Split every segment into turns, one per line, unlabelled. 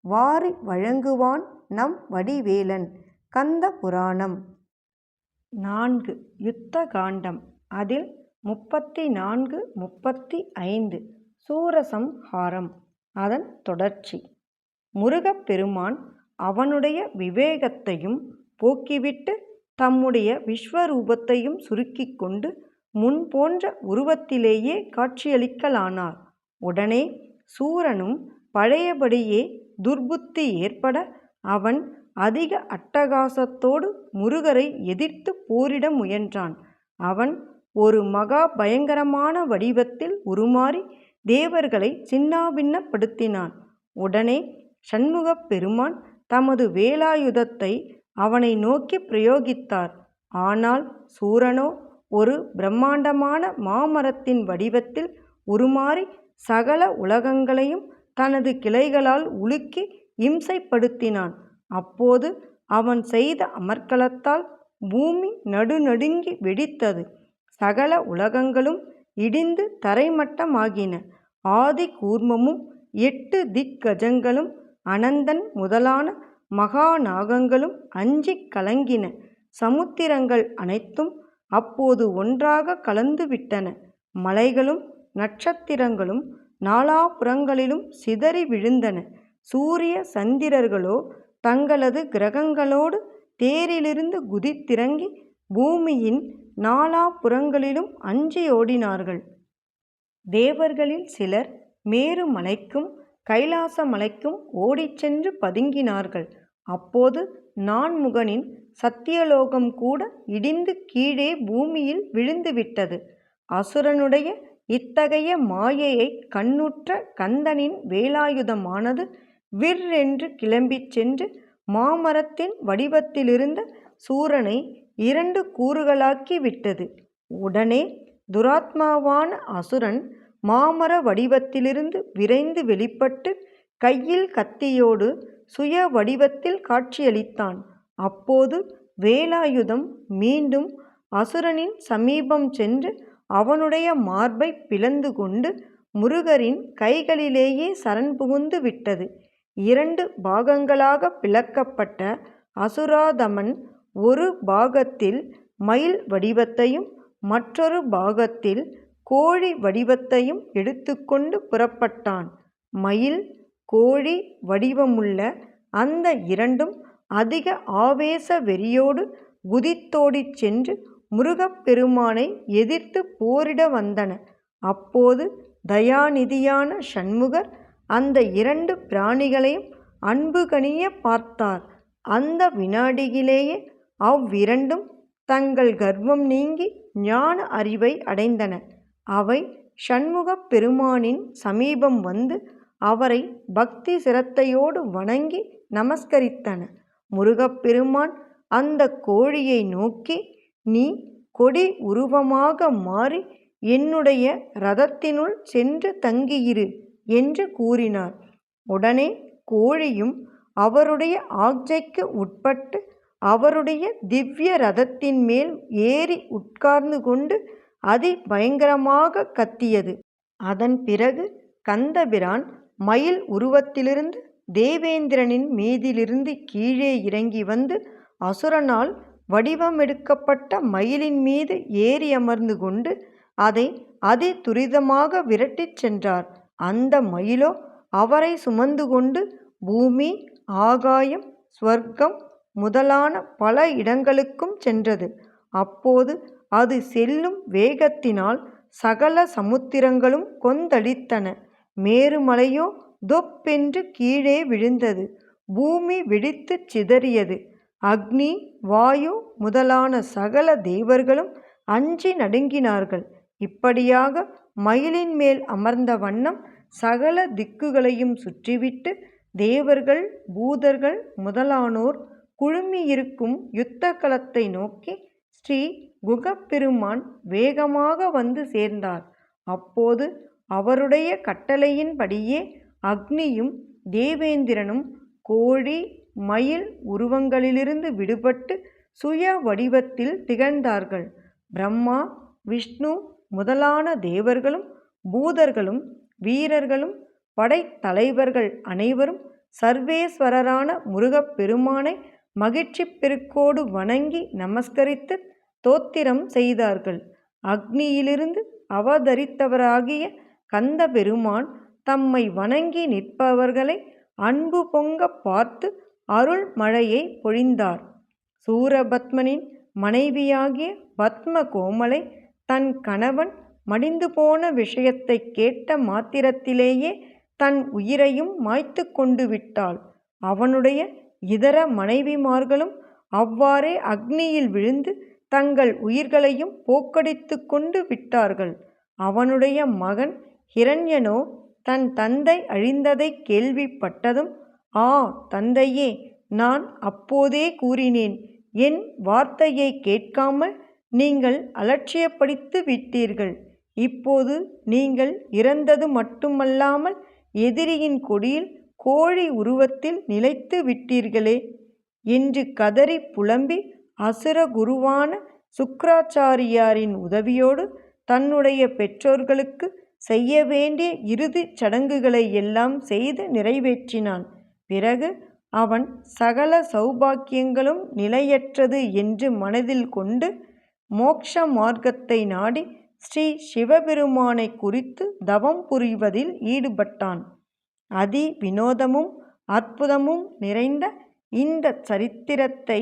வாரி வழங்குவான் நம் வடிவேலன். கந்த புராணம். நான்கு. யுத்த காண்டம். அதில் முப்பத்தி நான்கு முப்பத்தி ஐந்து சூரசம்ஹாரம் அதன் தொடர்ச்சி. முருகப்பெருமான் அவனுடைய விவேகத்தையும் போக்கிவிட்டு தம்முடைய விஸ்வரூபத்தையும் சுருக்கிக் கொண்டு முன் போன்ற உருவத்திலேயே காட்சியளிக்கலானார். உடனே சூரனும் பழையபடியே துர்புத்தி ஏற்பட அவன் அதிக அட்டகாசத்தோடு முருகரை எதிர்த்து போரிட முயன்றான். அவன் ஒரு மகா பயங்கரமான வடிவத்தில் உருமாறி தேவர்களை சின்னாபின்னப்படுத்தினான். உடனே சண்முகப் பெருமான் தமது வேலாயுதத்தை அவனை நோக்கி பிரயோகித்தார். ஆனால் சூரனோ ஒரு பிரம்மாண்டமான மாமரத்தின் வடிவத்தில் உருமாறி சகல உலகங்களையும் தனது கிளைகளால் உலுக்கி இம்சைப்படுத்தினான். அப்போது அவன் செய்த அமர்க்கலத்தால் பூமி நடுநடுங்கி வெடித்தது. சகல உலகங்களும் இடிந்து தரைமட்டமாகின. ஆதி கூர்மமும் எட்டு திக்கஜங்களும் அனந்தன் முதலான மகாநாகங்களும் அஞ்சிக் கலங்கின. சமுத்திரங்கள் அனைத்தும் அப்போது ஒன்றாக கலந்துவிட்டன. மலைகளும் நட்சத்திரங்களும் நாலாபுறங்களிலும் சிதறி விழுந்தன. சூரிய சந்திரர்களோ தங்களது கிரகங்களோடு தேரிலிருந்து குதித்திறங்கி பூமியின் நாலாபுறங்களிலும் அஞ்சியோடினார்கள் தேவர்களில் சிலர் மேரு மலைக்கும் கைலாச மலைக்கும் ஓடிச் சென்று பதுங்கினார்கள். அப்போது நான்முகனின் சத்தியலோகம் கூட இடிந்து கீழே பூமியில் விழுந்துவிட்டது. அசுரனுடைய இத்தகைய மாயையை கண்ணுற்ற கந்தனின் வேலாயுதமானது விர்ரென்று கிளம்பிச் சென்று மாமரத்தின் வடிவத்திலிருந்த சூரனை இரண்டு கூறுகளாக்கி விட்டது. உடனே துராத்மாவான அசுரன் மாமர வடிவத்திலிருந்து விரைந்து வெளிப்பட்டு கையில் கத்தியோடு சுய வடிவத்தில் காட்சியளித்தான். அப்போது வேலாயுதம் மீண்டும் அசுரனின் சமீபம் சென்று அவனுடைய மார்பை பிளந்து கொண்டு முருகரின் கைகளிலேயே சரண் புகுந்து விட்டது. இரண்டு பாகங்களாக பிளக்கப்பட்ட அசுராதமன் ஒரு பாகத்தில் மயில் வடிவத்தையும் மற்றொரு பாகத்தில் கோழி வடிவத்தையும் எடுத்துக்கொண்டு புறப்பட்டான். மயில் கோழி வடிவமுள்ள அந்த இரண்டும் அதிக ஆவேச வெறியோடு குதித்தோடிச் சென்று முருகப்பெருமானை எதிர்த்து போரிட வந்தன. அப்போது தயாநிதியான சண்முகர் அந்த இரண்டு பிராணிகளையும் அன்பு கனிய பார்த்தார். அந்த வினாடியிலேயே அவ்விரண்டும் தங்கள் கர்வம் நீங்கி ஞான அறிவை அடைந்தன. அவை சண்முகப் பெருமானின் சமீபம் வந்து அவரை பக்தி சிரத்தையோடு வணங்கி நமஸ்கரித்தன. முருகப்பெருமான் அந்த கோழியை நோக்கி நீ கொடி உருவமாக மாறி என்னுடைய ரதத்தினுள் சென்று தங்கியிரு என்று கூறினார். உடனே கோழியும் அவருடைய ஆக்ஜைக்கு உட்பட்டு அவருடைய திவ்ய ரதத்தின் மேல் ஏறி உட்கார்ந்து கொண்டு அதி பயங்கரமாக கத்தியது. அதன் பிறகு கந்தபிரான் மயில் உருவத்திலிருந்து தேவேந்திரனின் மீதிலிருந்து கீழே இறங்கி வந்து அசுரனால் வடிவமெடுக்கப்பட்ட மயிலின் மீது ஏறி அமர்ந்து கொண்டு அதை அதி துரிதமாக விரட்டிச் சென்றார். அந்த மயிலோ அவரை சுமந்து கொண்டு பூமி ஆகாயம் ஸ்வர்க்கம் முதலான பல இடங்களுக்கும் சென்றது. அப்போது அது செல்லும் வேகத்தினால் சகல சமுத்திரங்களும் கொந்தளித்தன. மேருமலையோ தொப்பென்று கீழே விழுந்தது. பூமி வெடித்துச் சிதறியது. அக்னி வாயு முதலான சகல தேவர்களும் அஞ்சி நடுங்கினார்கள். இப்படியாக மயிலின் மேல் அமர்ந்த வண்ணம் சகல திக்குகளையும் சுற்றிவிட்டு தேவர்கள் பூதர்கள் முதலானோர் குழுமியிருக்கும் யுத்த களத்தை நோக்கி ஸ்ரீ குகப்பெருமான் வேகமாக வந்து சேர்ந்தார். அப்போது அவருடைய கட்டளையின்படியே அக்னியும் தேவேந்திரனும் கோழி மயில் உருவங்களிலிருந்து விடுபட்டு சுய வடிவத்தில் திகழ்ந்தார்கள். பிரம்மா விஷ்ணு முதலான தேவர்களும் பூதர்களும் வீரர்களும் படைத்தலைவர்கள் அனைவரும் சர்வேஸ்வரரான முருகப்பெருமானை மகிழ்ச்சி பெருக்கோடு வணங்கி நமஸ்கரித்து தோத்திரம் செய்தார்கள். அக்னியிலிருந்து அவதரித்தவராகிய கந்த பெருமான் தம்மை வணங்கி நிற்பவர்களை அன்பு பொங்க பார்த்து அருள் மழையை பொழிந்தார். சூரபத்மனின் மனைவியாகிய பத்ம கோமலை தன் கணவன் மடிந்து போன விஷயத்தை கேட்ட மாத்திரத்திலேயே தன் உயிரையும் மாய்த்து கொண்டு விட்டாள். அவனுடைய இதர மனைவிமார்களும் அவ்வாறே அக்னியில் விழுந்து தங்கள் உயிர்களையும் போக்கடித்து கொண்டு விட்டார்கள். அவனுடைய மகன் ஹிரண்யனோ தன் தந்தை அழிந்ததை கேள்விப்பட்டதும் ஆ தந்தையே நான் அப்போதே கூறினேன். என் வார்த்தையை கேட்காமல் நீங்கள் அலட்சியப்படுத்தி விட்டீர்கள். இப்போது நீங்கள் இறந்தது மட்டுமல்லாமல் எதிரியின் கொடியில் கோழி உருவத்தில் நிலைத்து விட்டீர்களே. என்று கதறி புலம்பி அசுர குருவான சுக்கராச்சாரியாரின் உதவியோடு தன்னுடைய பெற்றோர்களுக்கு செய்ய வேண்டிய இறுதிச் சடங்குகளை எல்லாம் செய்து நிறைவேற்றினான். பிறகு அவன் சகல சௌபாக்கியங்களும் நிலையற்றது என்று மனதில் கொண்டு மோக்ஷ மார்க்கத்தை நாடி ஸ்ரீ சிவபெருமானை குறித்து தவம் புரிவதில் ஈடுபட்டான். அதி வினோதமும் அற்புதமும் நிறைந்த இந்த சரித்திரத்தை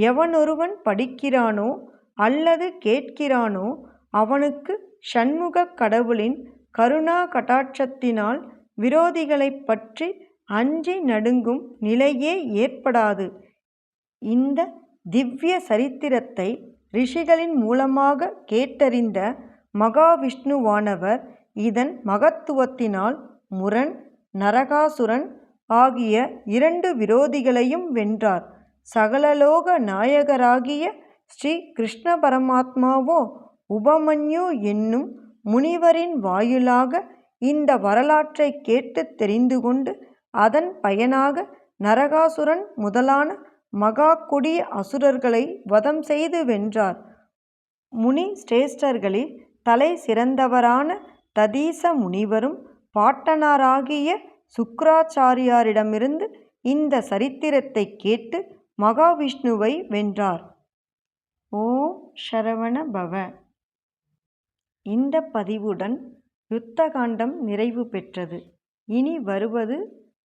எவனொருவன் படிக்கிறானோ அல்லது கேட்கிறானோ அவனுக்கு ஷண்முக கடவுளின் கருணா கடாட்சத்தினால் விரோதிகளைப் பற்றி அஞ்சி நடுங்கும் நிலையே ஏற்படாது. இந்த திவ்ய சரித்திரத்தை ரிஷிகளின் மூலமாக கேட்டறிந்த மகாவிஷ்ணுவானவர் இதன் மகத்துவத்தினால் முரண் நரகாசுரன் ஆகிய இரண்டு விரோதிகளையும் வென்றார். சகலலோக நாயகராகிய ஸ்ரீ கிருஷ்ண பரமாத்மாவோ உபமன்யு என்னும் முனிவரின் வாயிலாக இந்த வரலாற்றை கேட்டு தெரிந்து கொண்டு அதன் பயனாக நரகாசுரன் முதலான மகா கொடிய அசுரர்களை வதம் செய்து வென்றார். முனி சிரேஷ்டர்களில் தலை சிறந்தவரான ததீச முனிவரும் பாட்டனாராகிய சுக்கராச்சாரியாரிடமிருந்து இந்த சரித்திரத்தை கேட்டு மகாவிஷ்ணுவை வென்றார். ஓ சரவண பவ! இந்த பதிவுடன் யுத்தகாண்டம் நிறைவு பெற்றது. இனி வருவது